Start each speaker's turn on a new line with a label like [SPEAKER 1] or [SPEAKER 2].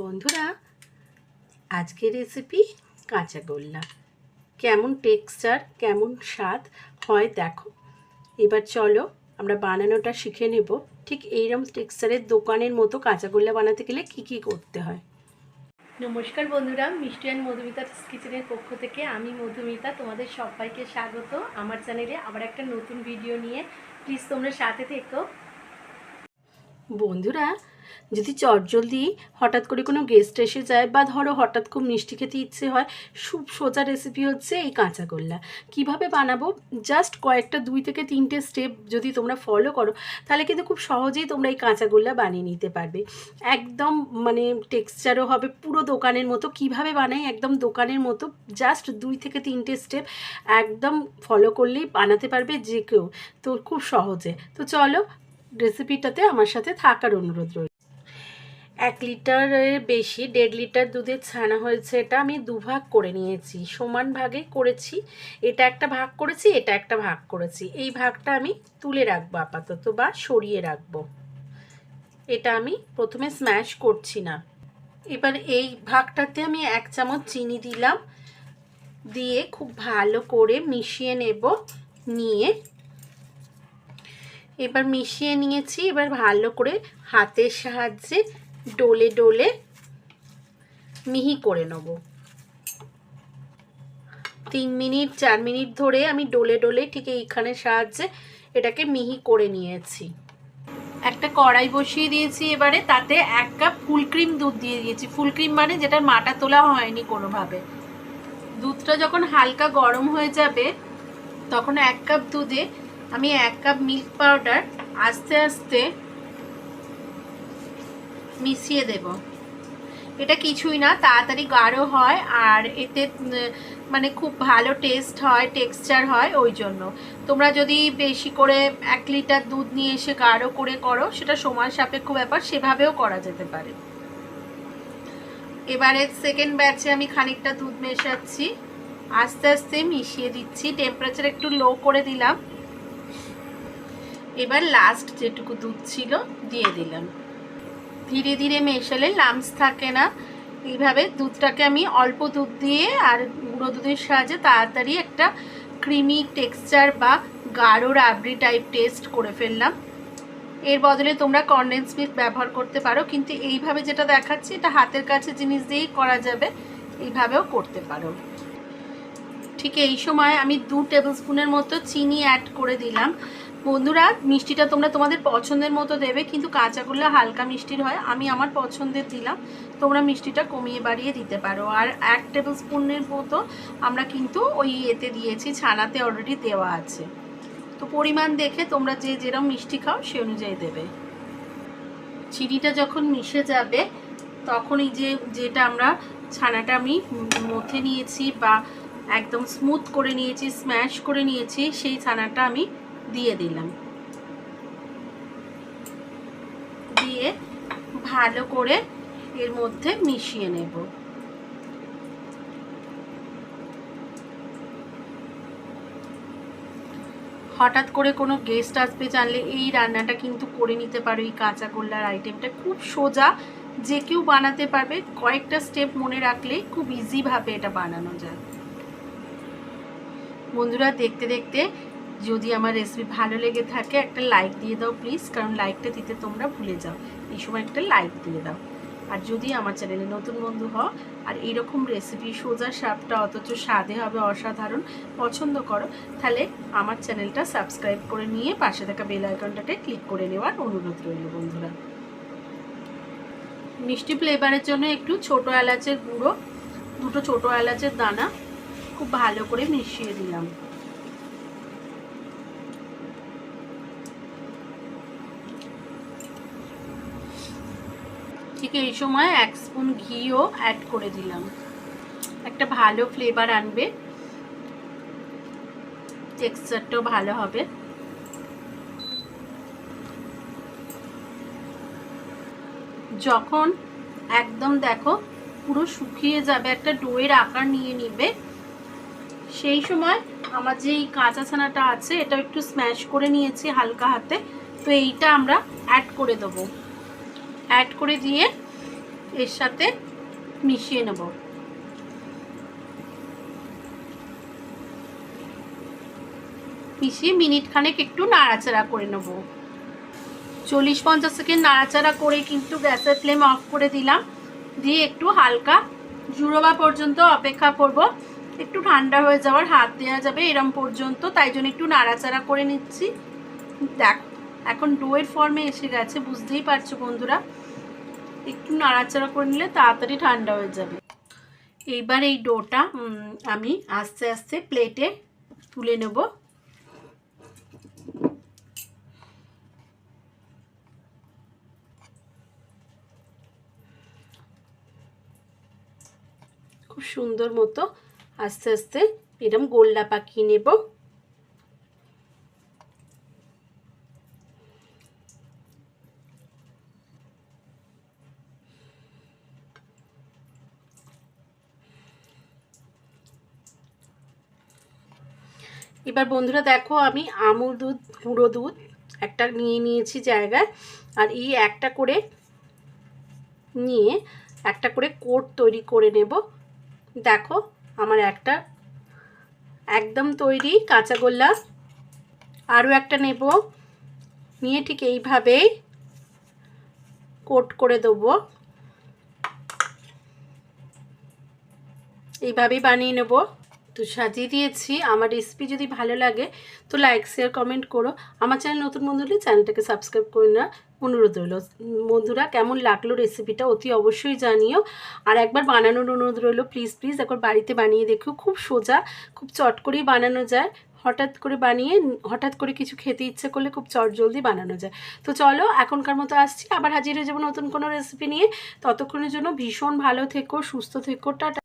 [SPEAKER 1] বন্ধুরা আজকের রেসিপি কাঁচা গোল্লা। কেমন টেক্সচার কেমন স্বাদ হয় দেখো। এবার চলো আমরা বানানোটা শিখে নেব। ঠিক এইরকম টেক্সচারের দোকানের মতো কাঁচা গোল্লা বানাতে গেলে কি কি করতে হয়? নমস্কার বন্ধুরা মিষ্টি অ্যান্ড মধুমিতা কিচেনের পক্ষ থেকে আমি মধুমিতা তোমাদের সবাইকে স্বাগত আমার চ্যানেলে আবার একটা নতুন ভিডিও নিয়ে। প্লিজ তোমরা সাথে থেকো। বন্ধুরা যদি চটজলদি হঠাৎ করে কোনো গেস্ট এসে যায় বা ধরো হঠাৎ খুব মিষ্টি খেতে ইচ্ছে হয়, খুব সোজা রেসিপি হচ্ছে এই কাঁচাগোল্লা কীভাবে বানাবো? জাস্ট কয়েকটা দুই থেকে তিনটে স্টেপ যদি তোমরা ফলো করো, তাহলে কিন্তু খুব সহজেই তোমরা এই কাঁচাগোল্লা বানিয়ে নিতে পারবে। একদম মানে টেক্সচারও হবে পুরো দোকানের মতো। কীভাবে বানাই? একদম দোকানের মতো। জাস্ট দুই থেকে তিনটে স্টেপ একদম ফলো করলেই বানাতে পারবে যে কেউ। তো খুব সহজে। তো চলো রেসিপিটাতে আমার সাথে থাকার অনুরোধ রইল। এক লিটারের বেশি, দেড় লিটার দুধের ছানা হয়েছে এটা আমি দুভাগ করে নিয়েছি, সমান ভাগে করেছি। এটা একটা ভাগ করেছি, এটা একটা ভাগ করেছি। এই ভাগটা আমি তুলে রাখব আপাতত বা সরিয়ে রাখব। এটা আমি প্রথমে স্ম্যাশ করছি না। এবার এই ভাগটাতে আমি এক চামচ চিনি দিলাম। দিয়ে খুব ভালো করে মিশিয়ে নেব, নিয়ে। এবার মিশিয়ে নিয়েছি, এবার ভালো করে হাতের সাহায্যে ডোলে ডোলে মিহি করে নেব। তিন মিনিট, চার মিনিট ধরে আমি ডোলে ডোলে ঠিক এইখানে সাহায্যে এটাকে মিহি করে নিয়েছি। একটা কড়াই বসিয়ে দিয়েছি এবারে, তাতে এক কাপ ফুল ক্রিম দুধ দিয়ে দিয়েছি। ফুল ক্রিম মানে যেটা মাটা তোলা হয়নি কোনোভাবে। দুধটা যখন হালকা গরম হয়ে যাবে, তখন এক কাপ দুধে আমি এক কাপ মিল্ক পাউডার আস্তে আস্তে মিশিয়ে দেব। এটা কিছুই না, তাড়াতাড়ি গাঢ় হয় আর এতে মানে খুব ভালো টেস্ট হয় টেক্সচার হয় ওই জন্য। তোমরা যদি বেশি করে এক লিটার দুধ নিয়ে এসে গাঢ় করে করো, সেটা সময় সাপেক্ষ ব্যাপার, সেভাবেও করা যেতে পারে। এবারে সেকেন্ড ব্যাচে আমি খানিকটা দুধ মেশাচ্ছি। আস্তে আস্তে মিশিয়ে দিচ্ছি টেম্পারেচার একটু লো করে দিলাম। এবার লাস্ট যেটুকু দুধ ছিল, দিয়ে দিলাম। ধীরে ধীরে মেশালে লামস থাকে না। এইভাবে দুধটাকে আমি অল্প দুধ দিয়ে আর গুঁড়ো দুধের সাহায্যে তাড়াতাড়ি একটা ক্রিমি টেক্সচার বা গাঢ় রাবড়ি টাইপ টেস্ট করে ফেললাম। এর বদলে তোমরা কনডেন্স মিল্ক ব্যবহার করতে পারো, কিন্তু এইভাবে যেটা দেখাচ্ছি, এটা হাতের কাছে জিনিস দিয়েই করা যাবে, এইভাবেও করতে পারো। ঠিক এই সময় আমি দু টেবিল স্পুনের মতো চিনি অ্যাড করে দিলাম। বন্ধুরা, মিষ্টিটা তোমরা তোমাদের পছন্দের মতো দেবে, কিন্তু কাঁচাগোল্লা হালকা মিষ্টির হয়, আমি আমার পছন্দের দিলাম। তোমরা মিষ্টিটা কমিয়ে বাড়িয়ে দিতে পারো। আর এক টেবিল স্পুনের মতো আমরা কিন্তু ওই এতে দিয়েছি, ছানাতে অলরেডি দেওয়া আছে। তো পরিমাণ দেখে তোমরা যে যেরকম মিষ্টি খাও, সে অনুযায়ী দেবে। চিনিটা যখন মিশে যাবে, তখন এই যে যেটা আমরা ছানাটা আমি মথে নিয়েছি বা একদম স্মুথ করে নিয়েছি স্ম্যাশ করে নিয়েছি, সেই ছানাটা আমি দিয়ে দিলাম। দিয়ে ভালো করে এর মধ্যে মিশিয়ে নেব। হঠাৎ করে কোনো গেস্ট আসবে জানলে এই রান্নাটা কিন্তু করে নিতে পারো, এই কাঁচা গোল্লার আইটেমটা খুব সোজা, যে কেউ বানাতে পারবে। কয়েকটা স্টেপ মনে রাখলে খুব ইজিভাবে এটা বানানো যায়। বন্ধুরা, দেখতে দেখতে যদি আমার রেসিপি ভালো লেগে থাকে, একটা লাইক দিয়ে দাও প্লিজ কারণ লাইকটা দিতে তোমরা ভুলে যাও। এই সময় একটা লাইক দিয়ে দাও। আর যদি আমার চ্যানেলে নতুন বন্ধু হও, আর এইরকম রেসিপি সোজা সাপটা অথচ স্বাদে হবে অসাধারণ, পছন্দ করো, তাহলে আমার চ্যানেলটা সাবস্ক্রাইব করে নিয়ে পাশে থাকা বেল আইকনটাকে ক্লিক করে নেওয়ার অনুরোধ রইল, বন্ধুরা। মিষ্টি ফ্লেভারের জন্য একটু ছোট এলাচের গুঁড়ো, দুটো ছোট এলাচের দানা, খুব ভালো করে মিশিয়ে দিলাম। ঠিক এই সময় এক স্পুন ঘিও অ্যাড করে দিলাম। একটা ভালো ফ্লেভার আনবে। টেক্সচারটাও ভালো হবে। যখন একদম দেখো পুরো শুকিয়ে যাবে, একটা ডোয়ের আকার নিয়ে নিবে, সেই সময় আমার যে এই কাঁচা ছানাটা আছে এটা একটু স্ম্যাশ করে নিয়েছি হালকা হাতে। তো এইটা আমরা অ্যাড করে দেবো। অ্যাড করে দিয়ে এর সাথে মিশিয়ে নেব। মিশিয়ে মিনিট খানেক একটু নাড়াচাড়া করে নেব। চল্লিশ পঞ্চাশ সেকেন্ড নাড়াচাড়া করে কিন্তু গ্যাসের ফ্লেম অফ করে দিলাম। দিয়ে একটু হালকা জুড়োবা পর্যন্ত অপেক্ষা করব। একটু ঠান্ডা হয়ে যাওয়ার হাত দেওয়া যাবে এরম পর্যন্ত, তাই জন্য একটু নাড়াচাড়া করে নিচ্ছি। দেখ, এখন ডোয়ের ফর্মে এসে গেছে, বুঝতেই পারছ বন্ধুরা। একটু নাড়াচাড়া করে নিলে তাড়াতাড়ি ঠান্ডা হয়ে যাবে। এইবার এই ডোটা আমি আস্তে আস্তে প্লেটে তুলে নেব। খুব সুন্দর মতো আস্তে আস্তে এরম গোল্লা পাকিয়ে নেব। এবার বন্ধুরা দেখো আমি আমুল দুধ, গুঁড়ো দুধ একটা নিয়ে নিয়েছি জায়গায় আর এই একটা করে নিয়ে একটা করে কোট তৈরি করে নেব। দেখো আমার একটা একদম তৈরি কাঁচা গোল্লা। আরও একটা নেব। নিয়ে ঠিক এইভাবেই কোট করে দেবো। এইভাবেই বানিয়ে নেব। তো সাজিয়ে দিয়েছি। আমার রেসিপি যদি ভালো লাগে, তো লাইক শেয়ার কমেন্ট করো। আমার চ্যানেল নতুন বন্ধু হলে চ্যানেলটাকে সাবস্ক্রাইব করে না অনুরোধ রইল। বন্ধুরা, কেমন লাগল রেসিপিটা অতি অবশ্যই জানিও। আর একবার বানানোর অনুরোধ রইল প্লিজ প্লিজ একবার বাড়িতে বানিয়ে দেখো। খুব সোজা, খুব চট করেই বানানো যায়। হঠাৎ করে বানিয়ে, হঠাৎ করে কিছু খেতে ইচ্ছে করলে খুব চট জলদি বানানো যায়। তো চলো, এখনকার মতো আসছি। আবার হাজির হয়ে যাব নতুন কোনো রেসিপি নিয়ে। ততক্ষণের জন্য ভীষণ ভালো থেকো, সুস্থ থেকো, টাটা।